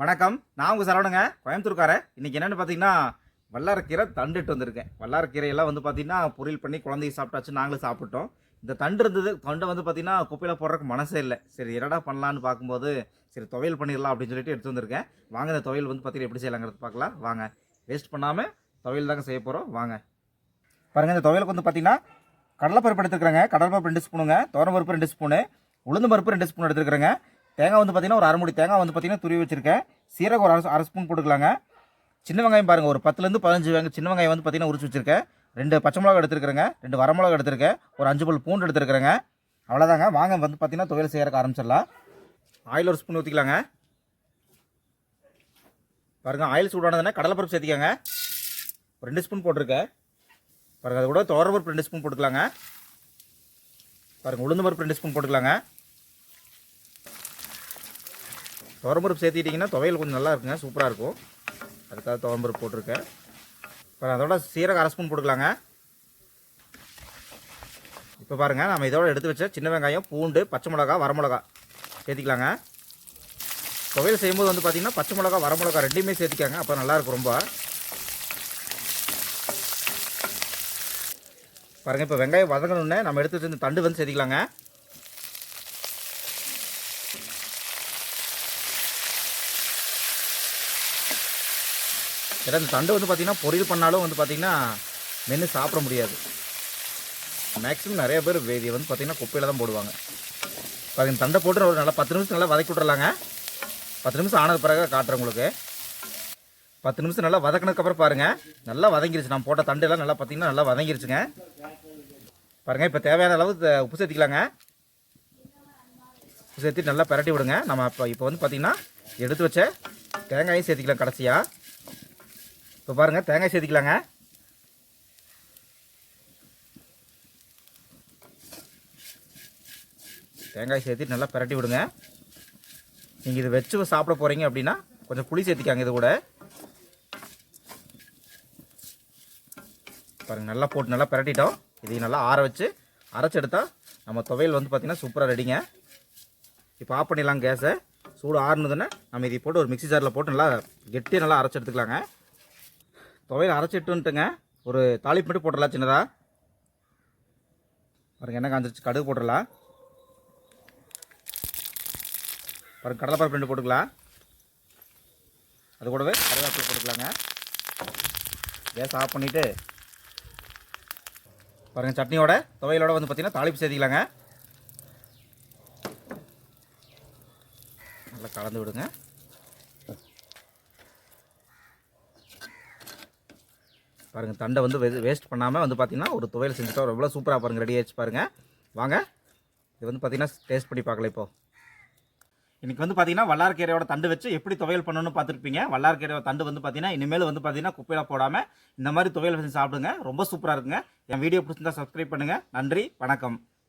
வணக்கம். நான் உங்கள் சரவணங்க கோயம்புத்தூர்காரன் இன்றைக்கி என்னென்னு பார்த்தீங்கன்னா வல்லாரக்கீரை தண்டுட்டு வந்திருக்கேன். வல்லாரக்கீரையெல்லாம் வந்து பார்த்தீங்கன்னா பொரியல் பண்ணி குழந்தைய சாப்பிட்டாச்சு நாங்களும் சாப்பிட்டோம். இந்த தண்டு இருந்தது தண்டை வந்து பார்த்தீங்கன்னா குப்பையில் போடுறதுக்கு மனசே இல்லை. சரி இரடா பண்ணலான்னு பார்க்கும்போது சரி துவையல் பண்ணிடலாம் அப்படின்னு சொல்லிட்டு எடுத்து வந்திருக்கேன். வாங்க இந்த துவையல் வந்து பார்த்தீங்கன்னா எப்படி செய்யலாங்கிறது பார்க்கலாம். வாங்க. வேஸ்ட் பண்ணாமல் துவையல் தாங்க செய்ய போகிறோம் வாங்க. பாருங்கள் இந்த துவையலுக்கு வந்து பார்த்தீங்கன்னா கடலைப்பருப்பு எடுத்துக்கிறேங்க கடலைப்பருப்பு ரெண்டு ஸ்பூனுங்க. பருப்பு ரெண்டு ஸ்பூனு. உளுந்து பருப்பு ரெண்டு ஸ்பூன் எடுத்துக்கிறேங்க தேங்காய் வந்து பார்த்தீங்கன்னா ஒரு அரை மூடி தேங்காய் வந்து பார்த்தீங்கன்னா துருவி வச்சிருக்கேன். சீரகம் ஒரு அரை அரை ஸ்பூன் போட்டுக்கலாங்க. சின்ன வெங்காயம் பாருங்கள் ஒரு பத்துலேருந்து பதினஞ்சு வெங்காயம் சின்ன வெங்காயம் வந்து பார்த்தீங்கன்னா உரிச்சு வச்சுருக்கேன். ரெண்டு பச்சை மிளகா எடுத்துருக்கிறேங்க ரெண்டு வரமிளகா எடுத்திருக்கேன் ஒரு அஞ்சு பல் பூண்டு எடுத்துருக்கிறேங்க. அவ்வளோதாங்க வாங்க வந்து பார்த்திங்கன்னா துவையல் செய்கிறக்க ஆரம்பிச்சிடலாம். ஆயில் ஒரு ஸ்பூன் ஊற்றிக்கலாங்க பாருங்கள் ஆயில் சூடானதுன்னா கடலைப்பருப்பு சேர்த்திக்கங்க. ஒரு ரெண்டு ஸ்பூன் போட்டிருக்கேன். பாருங்கள் அது கூட துவரப்பருப்பு ரெண்டு ஸ்பூன் போட்டுக்கலாங்க. பாருங்கள் உளுந்து பருப்பு ரெண்டு ஸ்பூன் போட்டுக்கலாங்க. துவரம்பருப்பு சேர்த்துக்கிட்டிங்கன்னா துவையல் கொஞ்சம் நல்லா இருக்குங்க சூப்பராக இருக்கும். அதுக்காக துவரம்பருப்பு போட்டிருக்கேன். இப்போ அதோட சீரகம் அரை ஸ்பூன் போட்டுக்கலாங்க. இப்போ பாருங்கள் நம்ம இதோட எடுத்து வச்ச சின்ன வெங்காயம் பூண்டு பச்சை மிளகா வரமிளகா சேர்த்திக்கலாங்க. துவையல் செய்யும்போது வந்து பார்த்திங்கன்னா பச்சை மிளகா வரமிளகா ரெண்டுமே சேர்த்திக்காங்க அப்போ நல்லாயிருக்கும் ரொம்ப. பாருங்கள் இப்போ வெங்காயம் வதங்கணுன்னே நம்ம எடுத்து வச்சிருந்த தண்டு வந்து சேர்த்திக்கலாங்க. ஏன்னா இந்த தண்டு வந்து பார்த்திங்கன்னா பொரியல் பண்ணாலும் வந்து பார்த்திங்கன்னா மென்று சாப்பிட முடியாது. மேக்ஸிமம் நிறைய பேர் வேதியை வந்து பார்த்திங்கன்னா குப்பையில் தான் போடுவாங்க. பாருங்க தண்டை போட்டு ஒரு நல்லா பத்து நிமிஷம் நல்லா வதக்கி விட்றலாங்க பத்து நிமிஷம் ஆனது பிறகு காட்டுறேன் உங்களுக்கு. பத்து நிமிஷம் நல்லா வதக்கினதுக்கப்புறம் பாருங்கள் நல்லா வதங்கிருச்சு. நான் போட்ட தண்டெல்லாம் நல்லா பார்த்திங்கன்னா நல்லா வதங்கிருச்சுங்க. பாருங்கள் இப்போ தேவையான அளவு உப்பு சேர்த்திக்கலாங்க. உப்பு சேர்த்து நல்லா பிரட்டி விடுங்க. நம்ம இப்போ இப்போ வந்து பார்த்திங்கன்னா எடுத்து வச்ச தேங்காயும் சேர்த்திக்கலாம் கடைசியாக இப்போ பாருங்கள் தேங்காய் சேர்த்திக்கலாங்க தேங்காய் சேர்த்து நல்லா பிரட்டி விடுங்க. நீங்கள் இது வச்சு சாப்பிட போகிறீங்க அப்படின்னா கொஞ்சம் புளி சேர்த்திக்காங்க இது கூட. பாருங்கள் நல்லா போட்டு நல்லா பரட்டிட்டோம். இதையும் நல்லா ஆற வச்சு அரைச்சி நம்ம துவையல் வந்து பார்த்திங்கன்னா சூப்பராக ரெடிங்க இப்போ ஆஃப் பண்ணிடலாம் கேஸை. சூடு ஆறுனதுன்னா நம்ம இதை போட்டு ஒரு மிக்ஸி ஜாரில் போட்டு நல்லா கெட்டியாக நல்லா அரைச்சி எடுத்துக்கலாங்க. துவையல் அரைச்சிட்டுன்ட்டுங்க. ஒரு தாளிப்பு மட்டும் போட்டுடலாம் சின்னதாக பாருங்க என்ன காஞ்சிருச்சு. கடுகு போட்டுடலாம். பாருங்கள் கடலைப்பருப்பு ரெண்டு போட்டுக்கலாம். அது கூடவே கருவேப்பிலை போட்டுக்கலாங்க. கேஸ் ஆஃப் பண்ணிவிட்டு பாருங்க சட்னியோட துவையலோட வந்து பார்த்தீங்கன்னா தாளிப்பு சேர்த்திக்கலாங்க. நல்லா கலந்து விடுங்க. பாருங்கள் தண்டை வந்து வேஸ்ட் பண்ணாமல் வந்து பார்த்தீங்கன்னா ஒரு துவையல் செஞ்சுட்டோம் எவ்வளோ சூப்பராக பாருங்கள் ரெடி ஆயிடுச்சு பாருங்கள் வாங்க. இது வந்து பார்த்திங்கன்னா டேஸ்ட் பண்ணி பார்க்கல இப்போ. இன்றைக்கி வந்து பார்த்தீங்கன்னா வல்லாரக்கீரையோட தண்டு வச்சு எப்படி துவையல் பண்ணணும்னு பார்த்துருப்பீங்க. வல்லாரக்கீரையோட தண்டு வந்து பார்த்தீங்கன்னா இனிமேல் வந்து பார்த்தீங்கன்னா குப்பையில் போடாமல் இந்த மாதிரி துவையல் வச்சு சாப்பிடுங்க. ரொம்ப சூப்பராக இருக்குங்க. என் வீடியோ பிடிச்சிருந்தா சப்ஸ்கிரைப் பண்ணுங்கள் நன்றி வணக்கம்.